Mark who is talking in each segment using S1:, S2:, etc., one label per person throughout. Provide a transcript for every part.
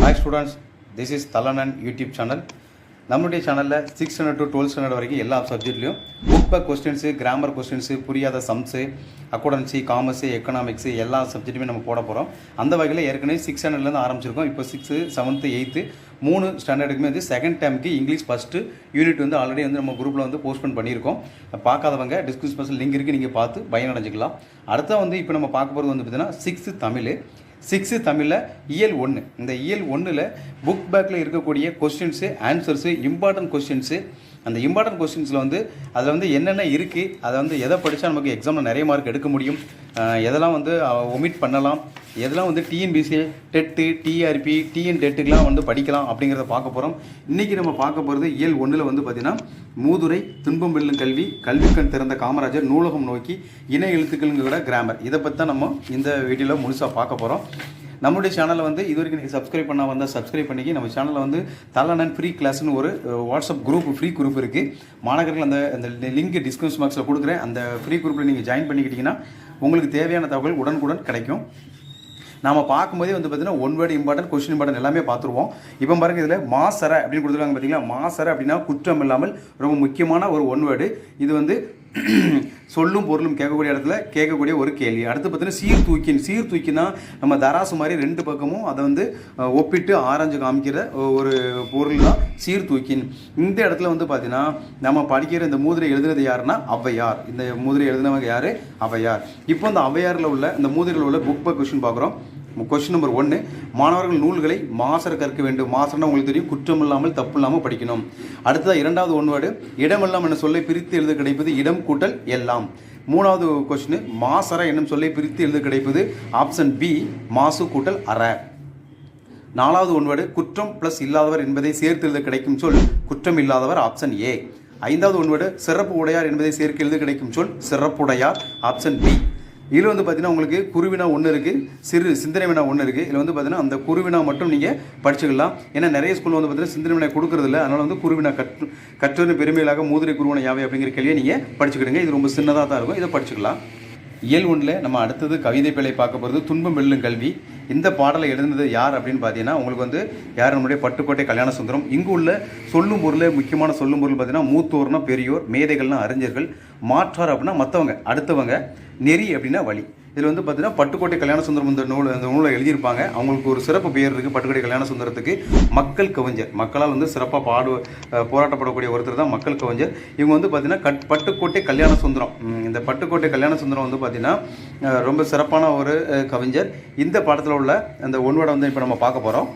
S1: Hi students this is தலனன் YouTube channel நம்மளுடைய சேனலில் six standard to twelfth standard வரைக்கும் எல்லா சப்ஜெக்ட்லையும் book back questions grammar questions புரியாத sums accountancy commerce economics எல்லா சப்ஜெக்ட்டுமே நம்ம போட போகிறோம் அந்த வகையில் ஏற்கனவே சிக்ஸ் ஸ்டாண்டர்ட்லேருந்து ஆரம்பிச்சிருக்கோம். இப்போ சிக்ஸ்த்து செவன்த்து எயித்து மூணு ஸ்டாண்டர்டுக்குமே வந்து செகண்ட் டைமுக்கு இங்கிலீஷ் ஃபஸ்ட்டு யூனிட் வந்து ஆல்ரெடி வந்து நம்ம குரூப்பில் வந்து போஸ்ட்மெண்ட் பண்ணியிருக்கோம். பார்க்காதவங்க டிஸ்கிரிப்ஷன் லிங்க் இருக்குது நீங்கள் பார்த்து பயனடைஞ்சிக்கலாம். அடுத்த வந்து இப்போ நம்ம பார்க்க போகிறது வந்து பார்த்தீங்கன்னா சிக்ஸ்த்து தமிழ். சிக்ஸு தமிழில் இயல் ஒன்று இந்த இயல் ஒன்றில் புக் பேக்கில் இருக்கக்கூடிய கொஸ்டின்ஸு ஆன்சர்ஸு இம்பார்ட்டன்ட் கொஸ்டின்ஸு அந்த இம்பார்ட்டன்ட் கொஸ்டின்ஸில் வந்து அதில் வந்து என்னென்ன இருக்குது அதை வந்து எதை படித்தா நமக்கு எக்ஸாமில் நிறைய மார்க் எடுக்க முடியும். எதெல்லாம் வந்து ஒமிட் பண்ணலாம் எதெல்லாம் வந்து டிஎன்பிசி டெட்டு டிஆர்பி டிஎன் டெட்டுக்கெலாம் வந்து படிக்கலாம் அப்படிங்கிறத பார்க்க போகிறோம் இன்றைக்கி நம்ம பார்க்க போகிறது இயல் ஒன்றில் வந்து பார்த்திங்கன்னா மூதுரை துன்பம் வெல்லும் கல்வி கல்விக்கண் திறந்த காமராஜர் நூலகம் நோக்கி இணை எழுத்துக்கள்ங்கிற கிராமர் இதை பற்றி தான் நம்ம இந்த வீடியோவில் முழுசாக பார்க்க போகிறோம் நம்மளுடைய சேனலை வந்து இது வரைக்கும் நீங்கள் சப்ஸ்கிரைப் பண்ணால் வந்தால் சப்ஸ்கிரைப் பண்ணிக்கி நம்ம சேனலில் வந்து தலனன் ஃப்ரீ கிளாஸ்னு ஒரு வாட்ஸ்அப் குரூப் ஃப்ரீ குரூப் இருக்குது மாணவர்கள் அந்த அந்த லிங்க் டிஸ்கிரிப்ஷன் பாக்ஸில் கொடுக்குறேன். அந்த ஃப்ரீ குரூப்பில் நீங்கள் ஜாயின் பண்ணிக்கிட்டிங்கன்னா உங்களுக்கு தேவையான தகவல் உடனுக்குடன் கிடைக்கும். நாம் பார்க்கும்போதே வந்து பார்த்தீங்கன்னா one word important question important எல்லாமே பார்த்துருவோம். இப்போ பாருங்க இதில் மாசர அப்படின்னு கொடுத்துருக்காங்க பார்த்தீங்களா மாசர அப்படின்னா குற்றம் இல்லாமல் ரொம்ப முக்கியமான ஒரு ஒன் வேர்டு இது வந்து சொல்லும் பொருளும் கேட்கக்கூடிய இடத்துல கேட்கக்கூடிய ஒரு கேள்வி. அடுத்து பார்த்தீங்கன்னா சீர் தூக்கின் சீர் தூக்கினா நம்ம தராசு மாதிரி ரெண்டு பக்கமும் அதை வந்து ஒப்பிட்டு ஆராய்ஞ்சு காமிக்கிற ஒரு பொருள் தான் சீர் தூக்கின். இந்த இடத்துல வந்து பார்த்தீங்கன்னா நம்ம படிக்கிற இந்த மூதிரை எழுதுனது யாருன்னா ஔவையார். இந்த மூதிரை எழுதினவங்க யார்? ஔவையார். இப்போ இந்த ஔவையாரில் உள்ள இந்த மூதிரையில் உள்ள புக் பை கொஷின் பார்க்குறோம். கொஸ்டின் நம்பர் ஒன்று மாணவர்கள் நூல்களை மாசர கற்க வேண்டும். மாசர்னா உங்களுக்கு தெரியும் குற்றம் இல்லாமல் தப்பு இல்லாமல் படிக்கணும். அடுத்ததாக இரண்டாவது ஒன்வேர்டு இடமெல்லாம் என சொல்லை பிரித்து எழுத கிடைப்பது இடம் கூட்டல் எல்லாம். மூணாவது கொஸ்டின் மாசர என்னும் சொல்லை பிரித்து எழுத கிடைப்பது ஆப்ஷன் பி மாசு கூட்டல் அற. நாலாவது ஒன்வேர்டு குற்றம் ப்ளஸ் இல்லாதவர் என்பதை சேர்த்து எழுத கிடைக்கும் சொல் குற்றம் இல்லாதவர் ஆப்ஷன் ஏ ஐந்தாவது ஒன்வேர்டு சிறப்பு உடையார் என்பதை சேர்க்க எழுத கிடைக்கும் சொல் சிறப்புடையார் ஆப்ஷன் பி இதில் வந்து பார்த்தீங்கன்னா உங்களுக்கு குருவினா ஒன்று இருக்குது சிறு சிந்தனை வினா ஒன்று இருக்குது இதில் வந்து பார்த்தீங்கன்னா அந்த குருவினா மட்டும் நீங்கள் படிச்சுக்கலாம். ஏன்னா நிறைய ஸ்கூலில் வந்து பார்த்தீங்கன்னா சிந்தனை வினா கொடுக்குறதில்ல அதனால் வந்து குருவினா கற்று கற்றொரு பெருமையிலாக மூதிரை குருவினை யாவை அப்படிங்கிற கேள்வியை நீங்கள் படிச்சுக்கிடுங்க. இது ரொம்ப சின்னதாக தான் இருக்கும். இதை படிச்சுக்கலாம். இயல் ஒன்றில் நம்ம அடுத்தது கவிதை பிழை பார்க்க போகிறது துன்பம் வெல்லும் கல்வி. இந்த பாடலை எழுந்தது யார் அப்படின்னு பார்த்தீங்கன்னா உங்களுக்கு வந்து யார்? நம்முடைய பட்டுக்கோட்டை கல்யாண சுந்தரம் இங்கு உள்ள சொல்லும் பொருள் முக்கியமான சொல்லும் பொருள் பார்த்தீங்கன்னா மூத்தோர்னா பெரியோர் மேதைகள்னா அறிஞர்கள் மாற்றார் அப்படின்னா மற்றவங்க அடுத்தவங்க. நெறி அப்படின்னா வழி இதில் வந்து பார்த்தீங்கன்னா பட்டுக்கோட்டை கல்யாண சுந்தரம் இந்த நூல் இந்த நூலை எழுதியிருப்பாங்க. அவங்களுக்கு ஒரு சிறப்பு பெயர் இருக்குது பட்டுக்கோட்டை கல்யாண சுந்தரத்துக்கு. மக்கள் கவிஞர். மக்களால் வந்து சிறப்பாக பாடு போராட்டப்படக்கூடிய ஒருத்தர் தான் மக்கள் கவிஞர். இவங்க வந்து பார்த்தீங்கன்னா கட் பட்டுக்கோட்டை கல்யாண சுந்தரம். இந்த பட்டுக்கோட்டை கல்யாண சுந்தரம் வந்து பார்த்தீங்கன்னா ரொம்ப சிறப்பான ஒரு கவிஞர். இந்த படத்தில் உள்ள அந்த ஒன்வடை வந்து இப்போ நம்ம பார்க்க போகிறோம்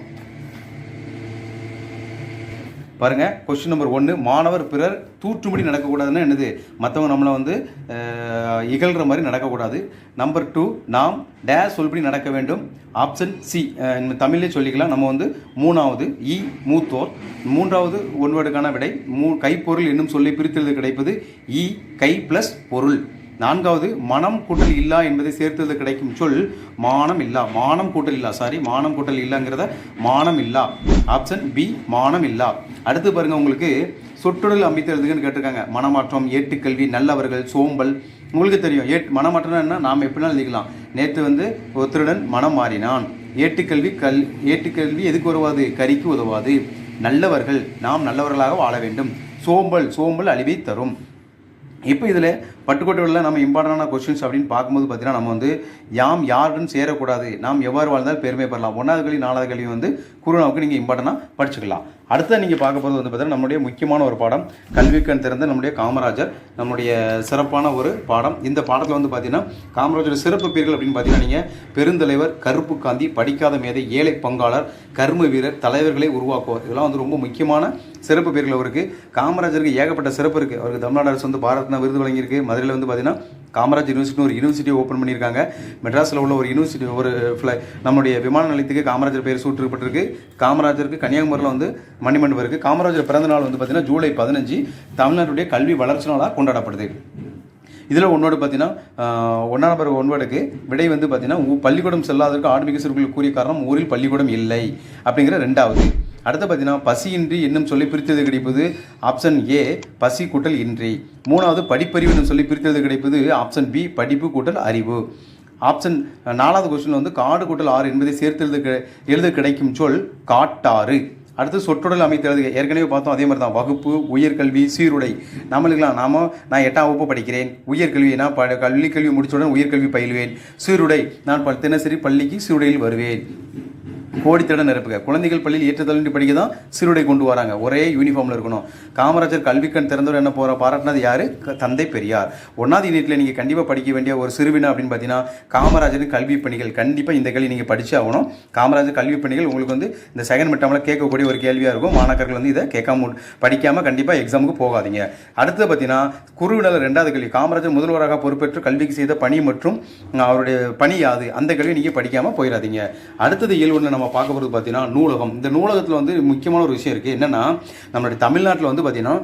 S1: பாருங்க கொஸ்டின் நம்பர் ஒன்று மாணவர் பிறர் தூற்றுமடி நடக்கக்கூடாதுன்னா என்னது? மற்றவங்க நம்மளை வந்து இகழ்கிற மாதிரி நடக்கக்கூடாது. நம்பர் டூ நாம் டேஸ் சொல்படி நடக்க வேண்டும். ஆப்ஷன் சி தமிழ்லேயே சொல்லிக்கலாம். நம்ம வந்து மூணாவது இ மூத்தோர். மூன்றாவது ஒன்வேர்டுக்கான விடை மூ கைப்பொருள் என்னும் சொல்லி பிரித்தெழுது கிடைப்பது இ கை ப்ளஸ் பொருள். நான்காவது மனம் கூட்டல் இல்லா என்பதை சேர்த்தது கிடைக்கும் சொல் மானம் இல்லா. மானம் கூட்டல் இல்லா சாரி மானம் கூட்டல் இல்லாங்கிறத மானம் இல்லா. ஆப்ஷன் பி மானம் இல்லா அடுத்து பாருங்க உங்களுக்கு சொற்றொடல் அமைத்து கேட்டிருக்காங்க. மனமாற்றம் ஏட்டுக்கல்வி நல்லவர்கள் சோம்பல். உங்களுக்கு தெரியும் ஏட் மனமாற்றம்னா என்ன? நாம் எப்படினா எழுதிக்கலாம். நேற்று வந்து ஒருத்தருடன் மனம் மாறினான். ஏட்டுக்கல்வி கல் ஏட்டுக்கல்வி எதுக்கு உதவாது? கறிக்கு உதவாது. நல்லவர்கள் நாம் நல்லவர்களாக வாழ வேண்டும். சோம்பல் சோம்பல் அழிவை தரும். இப்போ இதில் பட்டுக்கோட்டையில் நம்ம இம்பார்ட்டண்டான கொஸ்டின்ஸ் அப்படின்னு பார்க்கும்போது பார்த்தீங்கன்னா நம்ம வந்து யாம் யாருடன் சேரக்கூடாது நாம் எவ்வாறு வாழ்ந்தால் பெருமை பெறலாம். ஒன்றாவது கல்வி நாலாவது கல்வி வந்து குருணாவுக்கு நீங்கள் இம்பார்ட்டனாக படிச்சுக்கலாம். அடுத்து நீங்கள் பார்க்க போகிறது வந்து பார்த்தீங்கன்னா நம்முடைய முக்கியமான ஒரு பாடம் கல்விக்கண் திறந்த நம்முடைய காமராஜர் நம்முடைய சிறப்பான ஒரு பாடம். இந்த பாடத்தில் வந்து பார்த்தீங்கன்னா காமராஜர் சிறப்பு பேர்கள் அப்படின்னு பார்த்தீங்கன்னா நீங்கள் பெருந்தலைவர் கருப்பு காந்தி படிக்காத மேதை ஏழை பங்காளர் கர்ம வீரர் தலைவர்களை உருவாக்குவார். இதெல்லாம் வந்து ரொம்ப முக்கியமான சிறப்பு பேர்கள் அவருக்கு. காமராஜருக்கு ஏகப்பட்ட சிறப்பு இருக்குது அவருக்கு தமிழ்நாடு அரசு வந்து பாரத்னா விருது வழங்கியிருக்கு. மதுரையில் வந்து பார்த்தீங்கன்னா காமராஜ் யூனிவர்சிட்டி ஒரு யூனிவர்சிட்டி ஓப்பன் பண்ணியிருக்காங்க. மெட்ராஸில் உள்ள ஒரு யூனிவர்சிட்டி ஒரு ஃப்ளை நம்முடைய விமான நிலையத்துக்கு காமராஜர் பேர் சூட்டப்பட்டிருக்கு. காமராஜருக்கு கன்னியாகுமரியில் வந்து மணிமண்டபம் இருக்குது காமராஜர் பிறந்த நாள் வந்து பார்த்தீங்கன்னா ஜூலை பதினஞ்சு. தமிழ்நாட்டுடைய கல்வி வளர்ச்சி நாளாக கொண்டாடப்படுது. இதில் ஒன்னோடு பார்த்தீங்கன்னா ஒன்றாம் நம்பர் ஒன்பதுக்கு விடை வந்து பார்த்தீங்கன்னா பள்ளிக்கூடம் செல்லாததற்கு ஆன்மீக சிறுவர்கள் கூறிய காரணம் ஊரில் பள்ளிக்கூடம் இல்லை அப்படிங்கிற ரெண்டாவது. அடுத்து பார்த்தீங்கன்னா பசியின்றி என்னும் சொல்லி பிரித்தது கிடைப்பது ஆப்ஷன் ஏ பசி கூட்டல் இன்றி. மூணாவது படிப்பறிவு என்னும் சொல்லி பிரித்தது கிடைப்பது ஆப்ஷன் பி படிப்பு கூட்டல் அறிவு. ஆப்ஷன் நாலாவது கொஸ்டின் வந்து காடு கூட்டல் ஆறு என்பதை சேர்த்து எழுத எழுத கிடைக்கும் சொல் காட்டாறு. அடுத்து சொற்றொடல் அமைத்தது ஏற்கனவே பார்த்தோம் அதே மாதிரி தான் வகுப்பு உயர்கல்வி சீருடை. நம்மளுக்கெல்லாம் நாம் நான் எட்டாம் வகுப்பு படிக்கிறேன். உயர்கல்வி நான் ப கல்வி கல்வி முடித்தவுடன் உயர்கல்வி பயில்வேன். சீருடை நான் ப- தினசரி பள்ளிக்கு சீருடையில் வருவேன். கோடித்தட நிரப்புக. குழந்தைகள் பள்ளியில் ஏற்றத்தள்ளி படிக்க தான் சீருடை கொண்டு வராங்க. ஒரே யூனிஃபார்மில் இருக்கணும். காமராஜர் கல்விக்கண் திறந்தவர் என்ன போகிற பாராட்டினது யார்? தந்தை பெரியார். ஒன்றாவது யூனிட்டில் நீங்கள் கண்டிப்பாக படிக்க வேண்டிய ஒரு சிறுவினா அப்படின்னு பார்த்தீங்கன்னா காமராஜரின் கல்வி பணிகள். கண்டிப்பாக இந்த கேள்வி நீங்கள் படிச்சு ஆகணும். காமராஜர் கல்வி பணிகள் உங்களுக்கு வந்து இந்த செகண்ட் மிட்டமில் கேட்கக்கூடிய ஒரு கேள்வியாக இருக்கும். மாணாக்கர்கள் வந்து இதை கேட்காம படிக்காமல் கண்டிப்பாக எக்ஸாமுக்கு போகாதீங்க. அடுத்து பார்த்தீங்கன்னா குருவினர் ரெண்டாவது கேள்வி. காமராஜர் முதல்வராக பொறுப்பேற்று கல்விக்கு செய்த பணி மற்றும் அவருடைய பணி யாது? அந்த கேள்வி நீங்கள் படிக்காமல் போயிடாதீங்க அடுத்தது இயல்புல நம்ம பார்க்க போகிறது பார்த்தீங்கன்னா நூலகம். இந்த நூலகத்தில் வந்து முக்கியமான ஒரு விஷயம் இருக்குது என்னென்னா நம்மளுடைய தமிழ்நாட்டில் வந்து பார்த்தீங்கன்னா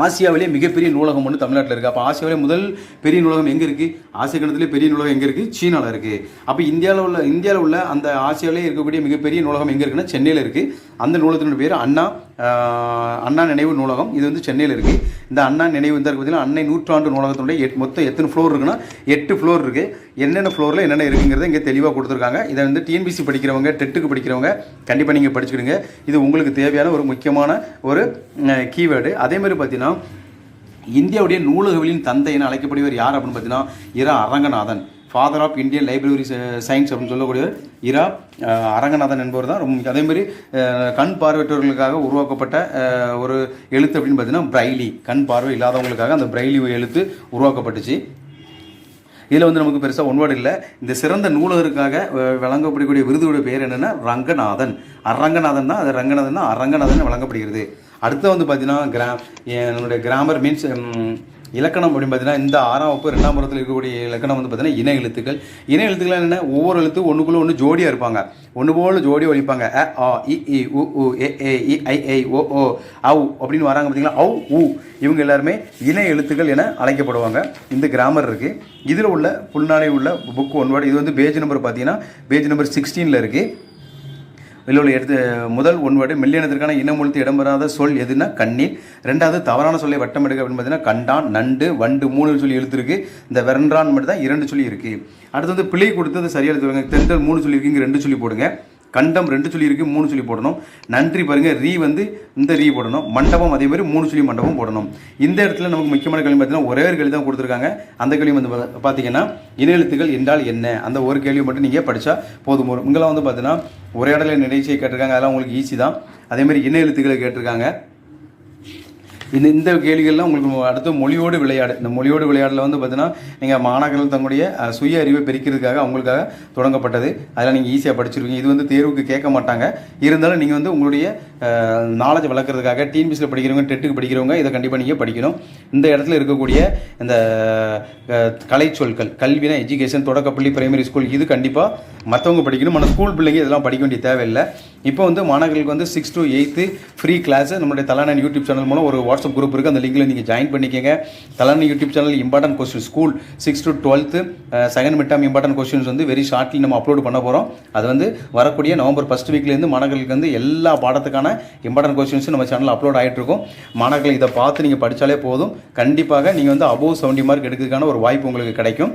S1: ஆசியாவிலே மிகப்பெரிய நூலகம் ஒன்று தமிழ்நாட்டில் இருக்குது அப்போ ஆசியாவிலே முதல் பெரிய நூலகம் எங்கே இருக்குது ஆசிய கண்டத்திலே பெரிய நூலகம் எங்கே இருக்குது சீனாவில் இருக்குது அப்போ இந்தியாவில் உள்ள இந்தியாவில் உள்ள அந்த ஆசியாவிலே இருக்கக்கூடிய மிகப்பெரிய நூலகம் எங்கே இருக்குன்னா சென்னையில் இருக்குது அந்த நூலகத்தினுடைய பேர் அண்ணா அண்ணா நினைவு நூலகம். இது வந்து சென்னையில் இருக்குது இந்த அண்ணா நினைவு இந்த பார்த்தீங்கன்னா அன்னை நூற்றாண்டு நூலகத்தினுடைய எட் மொத்தம் எத்தனை ஃப்ளோர் இருக்குன்னா எட்டு ஃப்ளோர் இருக்குது என்னென்ன ஃப்ளோரில் என்னென்ன இருக்குங்கிறத இங்கே தெளிவாக கொடுத்துருக்காங்க. இதை வந்து டிஎன்பிசி படிக்கிறவங்க டெட்டுக்கு படிக்கிறவங்க கண்டிப்பாக நீங்கள் படிச்சுக்கிடுங்க. இது உங்களுக்கு தேவையான ஒரு முக்கியமான ஒரு கீவேர்டு அதேமாதிரி பார்த்தீங்கன்னா இந்தியாவுடைய நூலகவிலின் தந்தை என அழைக்கப்படுவர் யார் அப்படின்னு பார்த்தீங்கன்னா Ira Aranganathan. Father of Indian library science அப்படின்னு சொல்லக்கூடிய இரா அரங்கநாதன் என்பவர் தான். ரொம்ப அதேமாதிரி கண் பார்வையற்றவர்களுக்காக உருவாக்கப்பட்ட ஒரு எழுத்து அப்படின்னு பார்த்தீங்கன்னா பிரைலி. கண் பார்வை இல்லாதவங்களுக்காக அந்த பிரைலி எழுத்து உருவாக்கப்பட்டுச்சு. இதில் வந்து நமக்கு பெருசாக ஒன்பாடு இல்லை. இந்த சிறந்த நூலகருக்காக வழங்கப்படக்கூடிய விருதுடைய பேர் என்னென்னா ரங்கநாதன். அரங்கநாதன் தான் அது ரங்கநாதன் தான் அரங்கநாதன் வழங்கப்படுகிறது. அடுத்து வந்து பார்த்தீங்கன்னா கிரா என்னுடைய கிராமர் மீன்ஸ் இலக்கணம் அப்படின்னு பார்த்தீங்கன்னா இந்த ஆறாம் வகுப்பு ரெண்டாம் புறத்தில் இருக்கக்கூடிய இலக்கணம் வந்து பார்த்தீங்கன்னா இணை எழுத்துக்கள். இணை எழுத்துக்கள் என்ன? ஒவ்வொரு எழுத்து ஒன்றுக்குள்ளே ஒன்று ஜோடியாக இருப்பாங்க. ஒன்று போல ஜோடி ஒழிப்பாங்க. அ ஆ இ இ உ உ ஏ ஏ இ ஐ ஐ ஓ ஓ அவ் அப்படின்னு வராங்க பார்த்தீங்களா? அவ் உ. இவங்க எல்லாருமே இணை எழுத்துக்கள் என அழைக்கப்படுவாங்க. இந்த கிராமர் இருக்குது இதில் உள்ள புல்நாளை உள்ள புக் ஒன் வேர்டு இது வந்து பேஜ் நம்பர் பார்த்தீங்கன்னா பேஜ் நம்பர் சிக்ஸ்டீனில் இருக்குது இதில் எடுத்து முதல் ஒன்வேர்டு மெல்லினத்திற்கான இனமொழித்து இடம்பெறாத சொல் எதுனா கண்ணீர். ரெண்டாவது தவறான சொல்லை வட்டம் எடுக்க அப்படின்னு பார்த்தீங்கன்னா கண்டான் நண்டு வண்டு மூணு சொல்லி எழுத்துருக்கு இந்த வெரன்றான் மட்டும் தான் இரண்டு சொல்லி இருக்குது அடுத்து வந்து பிழை கொடுத்தது சரியாக எழுத்துவாங்க தென்றல் மூணு சொல்லி இருக்கு இங்கே ரெண்டு சொல்லி போடுங்க. கண்டம் ரெண்டு சொல்லி இருக்கு மூணு சொல்லி போடணும். நன்றி பாருங்க ரீ வந்து இந்த ரீ போடணும். மண்டபம் அதே மாதிரி மூணு சொல்லி மண்டபம் போடணும். இந்த இடத்துல நமக்கு முக்கியமான கேள்வி பார்த்தீங்கன்னா ஒரே ஒரு கேள்வி தான் கொடுத்துருக்காங்க. அந்த கேள்வி வந்து பா- பார்த்தீங்கன்னா இன என்றால் என்ன? அந்த ஒரு கேள்வி மட்டும் நீங்கள் படித்தா போதும். வரும் இங்கெல்லாம் வந்து பார்த்தீங்கன்னா உரையாடலை நினைச்சியை கேட்டிருக்காங்க. அதெல்லாம் உங்களுக்கு ஈஸி தான். அதே மாதிரி எழுத்துக்களை கேட்டிருக்காங்க. இந்த இந்த கேள்விகள்லாம் உங்களுக்கு அடுத்து மொழியோடு விளையாடு இந்த மொழியோடு விளையாடில் வந்து பார்த்தீங்கன்னா நீங்கள் மாணவர்கள் தங்களுடைய சுய அறிவை பெருக்கிறதுக்காக அவங்களுக்காக தொடங்கப்பட்டது. அதெல்லாம் நீங்கள் ஈஸியாக படிச்சிருவீங்க. இது வந்து தேர்வுக்கு கேட்க மாட்டாங்க. இருந்தாலும் நீங்கள் வந்து உங்களுடைய நாலேஜ் வளர்க்குறதுக்காக டிஎன்பிசியில் படிக்கிறவங்க டெட்டுக்கு படிக்கிறவங்க இதை கண்டிப்பாக நீங்கள் படிக்கணும். இந்த இடத்துல இருக்கக்கூடிய இந்த கலை கலைச்சொற்கள் கல்வினா எஜுகேஷன் தொடக்கப்பள்ளி பிரைமரி ஸ்கூல் இது கண்டிப்பாக மற்றவங்க படிக்கணும். ஆனால் ஸ்கூல் பிள்ளைங்க இதெல்லாம் படிக்க வேண்டிய தேவையில்லை. இப்போ வந்து மாணவர்களுக்கு வந்து six to eighth free class நம்மளுடைய தலானன் யூடியூப் சேனல் மூலம் ஒரு வாட்ஸ்அப் குரூப் இருக்குது அந்த லிங்கில் நீங்கள் ஜாயின் பண்ணிக்கங்க. Thalanan YouTube channel important question school six to twelfth second mid term important questions வந்து வெரி ஷார்ட்லி நம்ம அப்லோட் பண்ண போகிறோம் அது வந்து வரக்கூடிய நவம்பர் ஃபஸ்ட் வீக்லேருந்து மாணவர்களுக்கு வந்து எல்லா பாடத்துக்கான இம்பார்ட்டன்ட் கொஸ்டின்ஸ் நம்ம சேனலில் அப்லோட் ஆகிட்டுருக்கும் மாணவர்கள் இதை பார்த்து நீங்கள் படித்தாலே போதும். கண்டிப்பாக நீங்கள் வந்து அபோவ் செவன்டி மார்க் எடுக்கிறதுக்கான ஒரு வாய்ப்பு உங்களுக்கு கிடைக்கும்.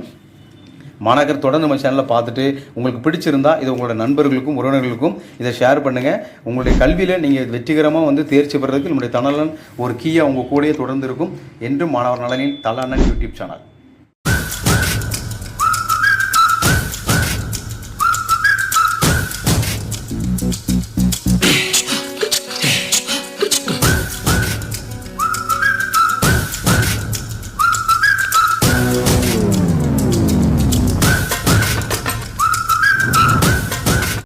S1: மாணாக்கர் தொடர்ந்து நம்ம சேனலில் பார்த்துட்டு உங்களுக்கு பிடிச்சிருந்தா இதை உங்களோட நண்பர்களுக்கும் உறவினர்களுக்கும் இதை ஷேர் பண்ணுங்கள் உங்களுடைய கல்வியில் நீங்கள் வெற்றிகரமாக வந்து தேர்ச்சி பெறதுக்கு நம்முடைய தனலன் ஒரு கீயாக உங்கள் கூடயே தொடர்ந்து இருக்கும் என்றும் மாணவர் நலனின் தலானன் யூடியூப் சேனல்